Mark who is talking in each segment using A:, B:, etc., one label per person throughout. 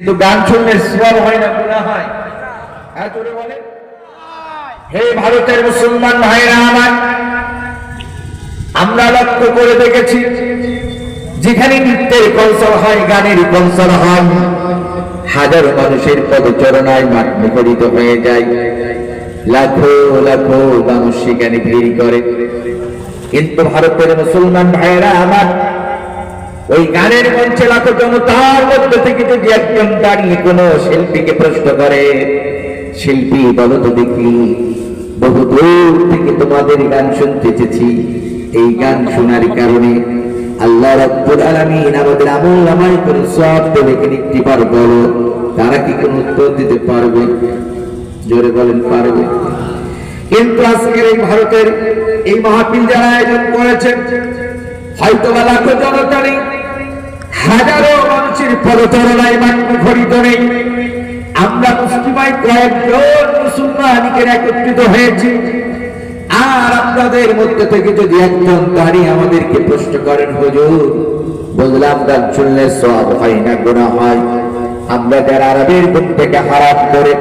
A: কিন্তু গান শুনলে হয় না গুণা হয়। বলে হে ভারতের মুসলমান ভাইরা আমার, আমরা লক্ষ্য করে দেখেছি, যেখানে নৃত্যের কনসার হয়, গানের কনসার হয়, হাজারো মানুষের পদচরণায় মাঠ মুখরিত হয়ে যায়। লাখো লাখো মানুষ সেখানে ভিড় করে। কিন্তু ভারতের মুসলমান ভাইয়েরা আমার ওই গানের মঞ্চে লাখো জনতার মধ্যে থেকে যদি একজন দাঁড়িয়ে কোন শিল্পীকে প্রশ্ন করে, শিল্পী, বলো তো দেখি, বহু দূর থেকে তোমাদের গান শুনতে চেয়েছি। এই গান শোনার কারণে আল্লাহ রব্বুল আলামিন আমাদের আমল নামায় কোন সব দেবে। কি একটি বার তারা কি কোন উত্তর দিতে পারবে? জোরে বলেন, পারবে। কিন্তু আজকের এই ভারতের এই মাহফিল যারা আয়োজন করেছেন হয়তো বা লাখো জনতা নেই। হাজারো মানুষের পদচারণায় মুখরিত নেই। আমরা কয়েকজন মুসলমানিকের একত্রিত হয়েছি। আর আপনাদের মধ্যে থেকে যদি একজন দাঁড়িয়ে আমাদেরকে প্রশ্ন করেন, হুজুর বললাম গান শুনলে সব হয় না গোনা হয়। আমরা যারা আরবের ঘুম থেকে হারাপ করে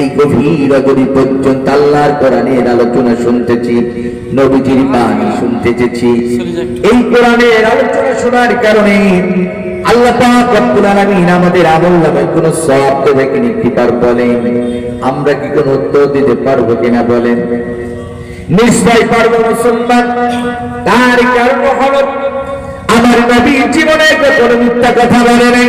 A: এই গভীর অগরি পর্যন্ত আল্লাহর কোরআনের আলোচনা শুনতেছি, নবীজির বাণী শুনতেছি। এই কোরআনের আলোচনা শোনার কারণে আল্লাহ পাক রব্বুল আলামিন আমাদের আমল নামায় কোনো সওয়াব দেবে কিনা কি পার বলেন? আমরা কি কোনো উত্তর দিতে পারব কিনা বলেন? নিশ্চয় পারব মুসলমান। তার কারণ হলো, আমার নবী জীবনে কোনো মিথ্যা কথা বলে নাই।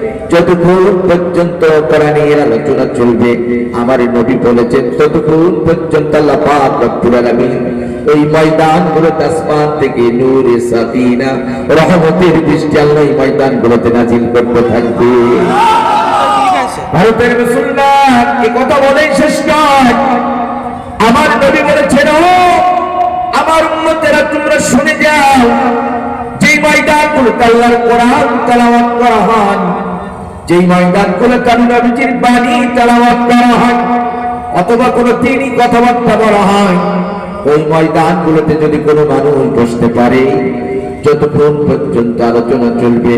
A: যতক্ষণ পর্যন্ত কোরআনের আলোচনা চলবে আমার নবী বলেছেন, ততক্ষণ পর্যন্ত আলামিন ওই ময়দানগুলোতে আসমান থেকে নূরে সাকিনা রহমতের দৃষ্টি আল্লাহ এই ময়দানগুলোতে নাজিল করতে থাকবে। ভারতের মুসলমান, এ কথা বলেই শেষ নয়। আমার নবী বলেছেন আমার উম্মতেরা, তোমরা শুনে যাও যেই ময়দানগুলোতে আল্লাহর কোরআন তেলাওয়াত করা হয় যেই ময়দানগুলো কানু নবীজির বাণী তেলাওয়াত করা হয়, অথবা কোনো তিনি কথাবার্তা বলা হয়, ওই ময়দানগুলোতে যদি কোনো মানুষ বসতে পারে, যতক্ষণ পর্যন্ত আলোচনা চলবে,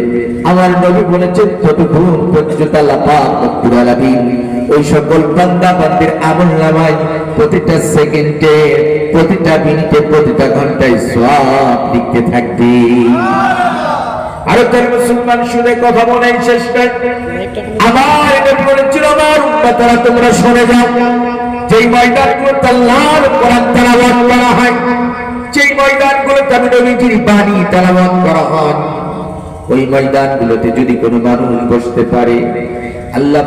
A: আমার নবী বলেছেন, ততক্ষণ পর্যন্ত আল্লাহ ওই সকল বান্দা বান্দির আমল নামায় প্রতিটা সেকেন্ডে, প্রতিটা মিনিটে, প্রতিটা ঘন্টায় সব লিখতে থাকবে। মুসলমান শুনে কথা শেষ আমার তোমরা শুনে যাও। করা হয় নবীজির বাণী করা হয়, ওই ময়দানগুলোতে যদি কোনো মানুষ বসতে পারে, আল্লাহ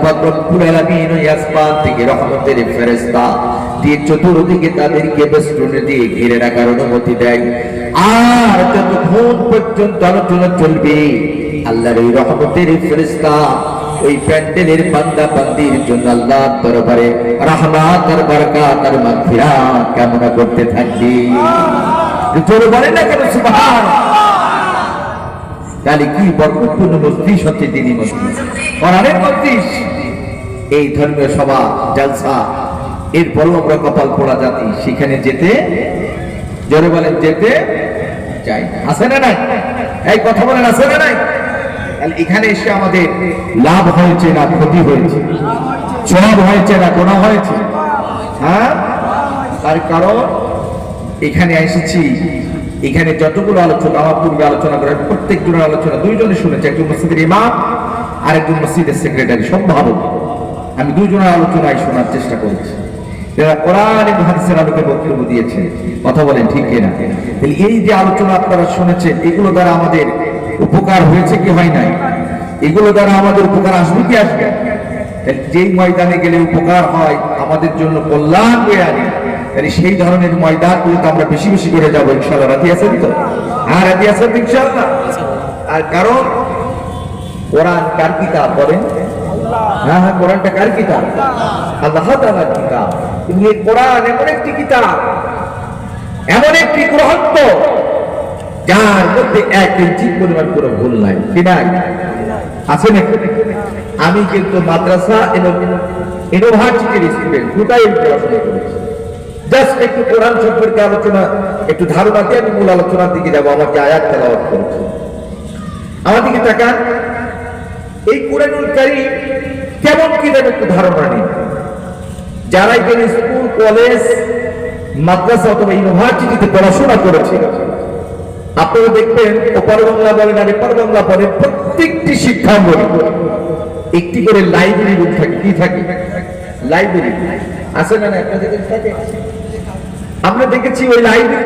A: থেকে রহমতের দিয়ে চতুর্দিকে তাদেরকে বেষ্টনে দিয়ে ঘিরে রাখার অনুমতি দেয়। আর যতক্ষণ পর্যন্ত আলোচনা চলবে আল্লাহর এই রহমতের ফেরেশতা ওই প্যান্ডেলের বান্দা বান্দির জন্য আল্লাহ দরবারে রহমাত আর বরকাত আর মাগফিরাত কামনা করতে থাকবে জোরে না কেন সুবহান তাহলে কি বরকতপূর্ণ মজলিস হচ্ছে তিনি মজলিস? কোরআনের মজলিস? এই ধর্মীয় সভা জলসা এরপরও আমরা কপাল পোড়া জাতি সেখানে যেতে জোরে বলেন যেতে চাই আছে না নাই? এই কথা বলেন আছে না নাই? এখানে এসে আমাদের লাভ হয়েছে না ক্ষতি হয়েছে? সব হয়েছে না কোনো হয়েছে? হ্যাঁ? তার কারণ এখানে এসেছি এখানে যতগুলো আলোচনা আমার পূর্বে আলোচনা করে প্রত্যেক জনের আলোচনা দুইজনে শুনেছি একজন মসজিদের ইমাম আর একজন মসজিদের সেক্রেটারি সম্ভাবক। আমি দুইজনের আলোচনায় শোনার চেষ্টা করেছি। যারা কোরআন এবং হাদিসের আলোকে বক্তব্য দিয়েছে, কথা বলেন ঠিক কিনা? এই যে আলোচনা আপনারা শুনেছেন, এগুলো দ্বারা আমাদের উপকার হয়েছে কি হয় নাই? এগুলো দ্বারা আমাদের উপকার আসবে কি আসবে? যেই ময়দানে গেলে উপকার হয়, আমাদের জন্য কল্যাণ বয়ে আনে। তাহলে সেই ধরনের ময়দানগুলোতে আমরা বেশি বেশি করে যাব ইনশাল্লাহ রাতি আছেন তো? হ্যাঁ রাতি আছেন ইনশাল্লাহ আর কারণ, কোরআন কার কিতাব বলেন? হ্যাঁ হ্যাঁ কোরআনটা কার কিতাব? আল্লাহ তাআলার কিতাব। এই কোরআন এমন একটি কিতাব, এমন একটি গ্রন্থ, যার মধ্যে এক ইঞ্চি পরিমাণ কোনো ভুল নাই। কি নাই? আছে আমি কিন্তু মাদ্রাসা এবং ইউনিভার্সিটির স্টুডেন্ট, দুটাই পড়াশোনা করেছি। জাস্ট একটু কোরআন সম্পর্কে আলোচনা, একটু ধারণা দিয়ে আমি মূল আলোচনার দিকে যাব, আমাকে আয়াত তেলাওয়াত করেছে আমার দিকে তাকান। এই কোরআনুল কারীম কেমন কি যেন একটু ধারণা নেই যারা এখানে স্কুল, কলেজ, মাদ্রাসা অথবা ইউনিভার্সিটিতে পড়াশোনা করেছে আপনারা দেখবেন ওপার বাংলা বলেন আর এপার বাংলা বলেন, প্রত্যেকটি শিক্ষাঙ্গনে একটি করে লাইব্রেরি রুম থাকে। কি থাকে? লাইব্রেরি আছে না না থাকে? আমরা দেখেছি ওই লাইব্রেরি